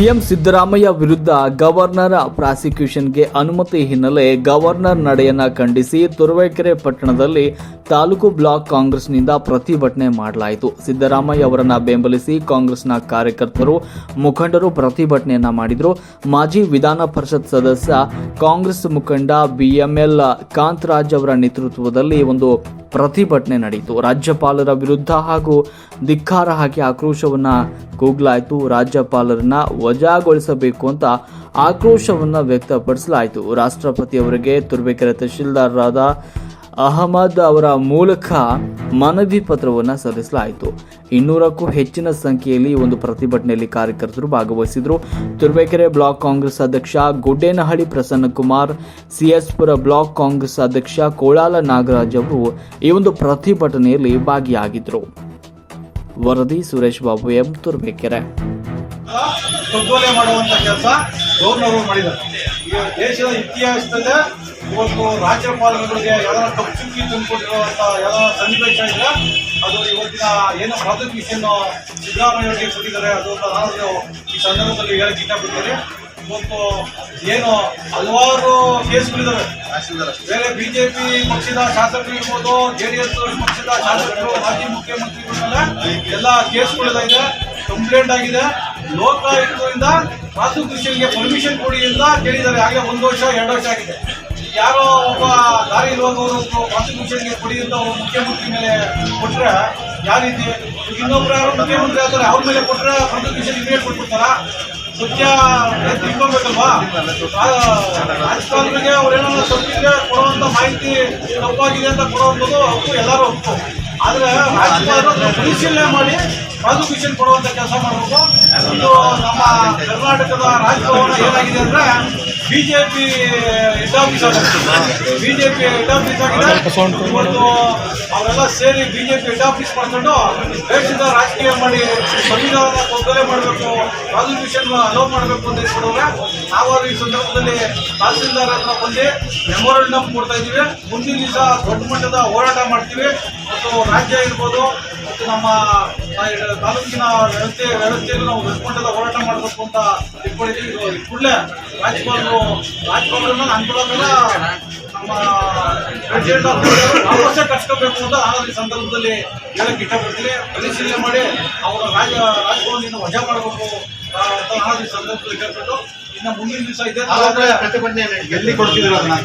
CM Siddaramaiah ವಿರುದ್ಧ governor ಪ್ರಾಸಿಕ್ಯೂಷನ್ಗೆ ಅನುಮತಿ ಹಿನ್ನೆಲೆ ಗವರ್ನರ್ ನಡೆಯನ್ನ ಖಂಡಿಸಿ ತುರುವೇಕೆರೆ ಪಟ್ಟಣದಲ್ಲಿ ತಾಲೂಕು ಬ್ಲಾಕ್ ಕಾಂಗ್ರೆಸ್ನಿಂದ ಪ್ರತಿಭಟನೆ ಮಾಡಲಾಯಿತು. ಸಿದ್ದರಾಮಯ್ಯ ಅವರನ್ನ ಬೆಂಬಲಿಸಿ ಕಾಂಗ್ರೆಸ್ನ ಕಾರ್ಯಕರ್ತರು, ಮುಖಂಡರು ಪ್ರತಿಭಟನೆಯನ್ನ ಮಾಡಿದರು. ಮಾಜಿ ವಿಧಾನ ಪರಿಷತ್ ಸದಸ್ಯ ಕಾಂಗ್ರೆಸ್ ಮುಖಂಡ ಬಿಎಂಎಲ್ ಕಾಂತರಾಜ್ ಅವರ ನೇತೃತ್ವದಲ್ಲಿ ಒಂದು ಪ್ರತಿಭಟನೆ ನಡೆಯಿತು. ರಾಜ್ಯಪಾಲರ ವಿರುದ್ಧ ಹಾಗೂ ಧಿಕ್ಕಾರ ಹಾಕಿ ಆಕ್ರೋಶವನ್ನ ಕೂಗ್ಲಾಯಿತು. ರಾಜ್ಯಪಾಲರನ್ನ ವಜಾಗೊಳಿಸಬೇಕು ಅಂತ ಆಕ್ರೋಶವನ್ನ ವ್ಯಕ್ತಪಡಿಸಲಾಯಿತು. ರಾಷ್ಟ್ರಪತಿ ಅವರಿಗೆ ತುರ್ಬೇಕೆರೆ ತಹಶೀಲ್ದಾರರಾದ ಅಹಮದ್ ಅವರ ಮೂಲಕ ಮನವಿ ಪತ್ರವನ್ನು ಸಲ್ಲಿಸಲಾಯಿತು. ಇನ್ನೂರಕ್ಕೂ ಹೆಚ್ಚಿನ ಸಂಖ್ಯೆಯಲ್ಲಿ ಒಂದು ಪ್ರತಿಭಟನೆಯಲ್ಲಿ ಕಾರ್ಯಕರ್ತರು ಭಾಗವಹಿಸಿದರು. ತುರ್ಬೇಕೆರೆ ಬ್ಲಾಕ್ ಕಾಂಗ್ರೆಸ್ ಅಧ್ಯಕ್ಷ ಗುಡ್ಡೇನಹಳ್ಳಿ ಪ್ರಸನ್ನಕುಮಾರ್, ಸಿಎಸ್ಪುರ ಬ್ಲಾಕ್ ಕಾಂಗ್ರೆಸ್ ಅಧ್ಯಕ್ಷ ಕೋಳಾಲ ನಾಗರಾಜ್ ಅವರು ಈ ಒಂದು ಪ್ರತಿಭಟನೆಯಲ್ಲಿ ಭಾಗಿಯಾಗಿದ್ದರು ವರದಿ ಸುರೇಶ್ ಬಾಬು ಎಂ. ತುರ್ಬೇಕೆರೆ ಕಗ್ಗೊಲೆ ಮಾಡುವಂತ ಕೆಲಸ ಗೌರ್ನವರು ಮಾಡಿದ್ದಾರೆ. ದೇಶದ ಇತಿಹಾಸದಲ್ಲೇ ಇವತ್ತು ರಾಜ್ಯಪಾಲರುಗಳಿಗೆ ತಪ್ಪು ಚುಕ್ಕಿ ತಂದುಕೊಟ್ಟಿರುವಂತ ಯಾವ್ದಾರ ಸನ್ನಿವೇಶ ಇದೆ ಅದು ಇವತ್ತಿನ ಏನು ಸಿದ್ದರಾಮಯ್ಯ ಸಿದ್ದರಾಮಯ್ಯವರಿಗೆ ಕೊಟ್ಟಿದ್ದಾರೆ, ಅದು ನಾನು ಈ ಸಂದರ್ಭದಲ್ಲಿ ಹೇಳಕ್ಕೆ ಇಷ್ಟಪಡ್ತೀನಿ ಇವತ್ತು ಏನು ಹಲವಾರು ಕೇಸ್ಗಳಿದ್ದಾವೆ ಬೇರೆ ಬಿಜೆಪಿ ಪಕ್ಷದ ಶಾಸಕರು ಇರ್ಬೋದು ಎಸ್ ಪಕ್ಷದ ಶಾಸಕರು, ಮಾಜಿ ಮುಖ್ಯಮಂತ್ರಿಗಳ ಎಲ್ಲ ಕೇಸ್ಗಳೆಲ್ಲ ಇದೆ ಕಂಪ್ಲೇಂಟ್ ಆಗಿದೆ. ಲೋಕಾಯುಕ್ತದಿಂದ ಪ್ರಾಸಿಕ್ಯೂಷನ್ಗೆ ಪರ್ಮಿಷನ್ ಕೊಡಿ ಅಂತ ಕೇಳಿದ್ದಾರೆ. ಆಗಲೇ ಒಂದು ವರ್ಷ, ಎರಡು ವರ್ಷ ಆಗಿದೆ. ಯಾರೋ ಒಬ್ಬ ದಾರಿ ಇರುವವರು ಪ್ರಾಸಿಕ್ಯೂಷನ್ಗೆ ಕೊಡಿ ಅಂತ ಅವರು ಮುಖ್ಯಮಂತ್ರಿ ಮೇಲೆ ಕೊಟ್ಟರೆ ಯಾವ ರೀತಿ? ಇನ್ನೊಬ್ರು ಯಾರೋ ಮುಖ್ಯಮಂತ್ರಿ ಆಗ್ತಾರೆ, ಅವ್ರ ಮೇಲೆ ಕೊಟ್ರೆ ಪ್ರಾಸಿಕ್ಯೂಷನ್ ಇಮಿಡಿಯೇಟ್ ಕೊಟ್ಬಿಡ್ತಾರ? ಸತ್ಯ ತಿಳ್ಕೊಬೇಕಲ್ವಾ ರಾಜಕಾರಣಿಗೆ ಅವ್ರೇನೋ ತಪ್ಪಿದ್ರೆ ಕೊಡುವಂಥ ಮಾಹಿತಿ ತಪ್ಪಾಗಿದೆ ಅಂತ ಕೊಡುವಂಥದ್ದು ಹಕ್ಕು ಎಲ್ಲರೂ ಹಕ್ಕು ಆದ್ರೆ ರಾಜಕೀಯ ಪರಿಶೀಲನೆ ಮಾಡಿ ಪ್ರಾಸಿಕ್ಯೂಷನ್ ಕೊಡುವಂತ ಕೆಲಸ ಮಾಡಬೇಕು. ಇದು ನಮ್ಮ ಕರ್ನಾಟಕದ ರಾಜಭವನ ಏನಾಗಿದೆ ಅಂದ್ರೆ ಬಿಜೆಪಿ ಹೆಡ್ ಆಫೀಸ್ ಆಗಿದೆ ಬಿಜೆಪಿ ಹೆಡ್ ಆಫೀಸ್ ಆಗಿದೆ ಅವರೆಲ್ಲ ಸೇರಿ ಬಿಜೆಪಿ ಹೆಡ್ ಆಫೀಸ್ ಮಾಡ್ಕೊಂಡು ದೇಶದ ರಾಜಕೀಯ ಮಾಡಿ ಸಂವಿಧಾನ ತೊಂದರೆ ಮಾಡಬೇಕು ಕಾನ್ಸ್ಟಿಟ್ಯೂಷನ್ ಅಲೋ ಮಾಡಬೇಕು ಅಂತ ಇಟ್ಕೊಂಡವ್ರೆ ನಾವು ಈ ಸಂದರ್ಭದಲ್ಲಿ ತಹಸೀಲ್ದಾರ್ ಹತ್ರ ಬಂದು ಮೆಮೊರಂಡಮ್ ಕೊಡ್ತಾ ಇದ್ದೀವಿ. ಮುಂದಿನ ದಿವಸ ದೊಡ್ಡ ಮಟ್ಟದ ಹೋರಾಟ ಮಾಡ್ತೀವಿ. ಮತ್ತು ರಾಜ್ಯ ಇರ್ಬೋದು ನಮ್ಮ ತಾಲೂಕಿನ ವ್ಯವಸ್ಥೆ ವ್ಯವಸ್ಥೆಯನ್ನು ನಾವು ದೊಡ್ಡ ಹೋರಾಟ ಮಾಡಬೇಕು ಅಂತ ಇಟ್ಕೊಂಡಿದ್ದೀವಿ ಇದು ಕೂಡಲೇ ರಾಜ್ಯಪಾಲರು ರಾಜ್ಯಪಾಲರನ್ನ ಅನುಕೂಲ ನಮ್ಮ ಪ್ರೆಸಿಡೆಂಟ್ ವಾಪಸ್ಸೇ ಕಟ್ಕೋಬೇಕು ಅಂತ ನಾನು ಈ ಸಂದರ್ಭದಲ್ಲಿ ಹೇಳಕ್ಕೆ ಇಷ್ಟಪಡ್ತೀನಿ. ಪರಿಶೀಲನೆ ಮಾಡಿ ಅವರ ರಾಜ ರಾಜಭವನದಿಂದ ವಜಾ ಮಾಡಬೇಕು ಅಂತ ನಾನು ಈ ಸಂದರ್ಭದಲ್ಲಿ ಕೇಳ್ಬಿಟ್ಟು ಇನ್ನು ಮುಂದಿನ ದಿವಸ ಇದೆ ಪ್ರತಿಭಟನೆ ಎಲ್ಲಿ ಕೊಡ್ತಿದ್ರು ಅದನ್ನ?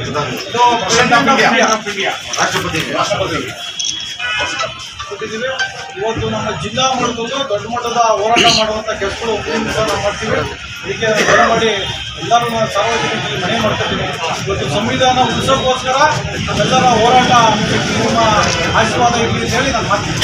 ಇಂಡಿಯಾ ರಾಷ್ಟ್ರಪತಿ. ಕೊಟ್ಟಿದ್ದೀವಿ. ಇವತ್ತು ನಮ್ಮ ಜಿಲ್ಲಾ ಮಟ್ಟದಲ್ಲೂ ದೊಡ್ಡ ಮಟ್ಟದ ಹೋರಾಟ ಮಾಡುವಂಥ ಕೆಲಸಗಳು ನಾವು ಮಾಡ್ತೀವಿ. ಇದಕ್ಕೆ ದಯಮಾಡಿ ಎಲ್ಲರೂ ನಾನು ಸಾರ್ವಜನಿಕರಿಗೆ ಮನೆ ಮಾಡ್ಕೊತೀನಿ ಇವತ್ತು ಸಂವಿಧಾನ ಉಳಿಸೋಕ್ಕೋಸ್ಕರ ನಮ್ಮೆಲ್ಲರ ಹೋರಾಟ ನಿಮ್ಮ ಆಶೀರ್ವಾದ ಇರಲಿ ಅಂತ ಹೇಳಿ ನಾನು ಮಾಡ್ತೀನಿ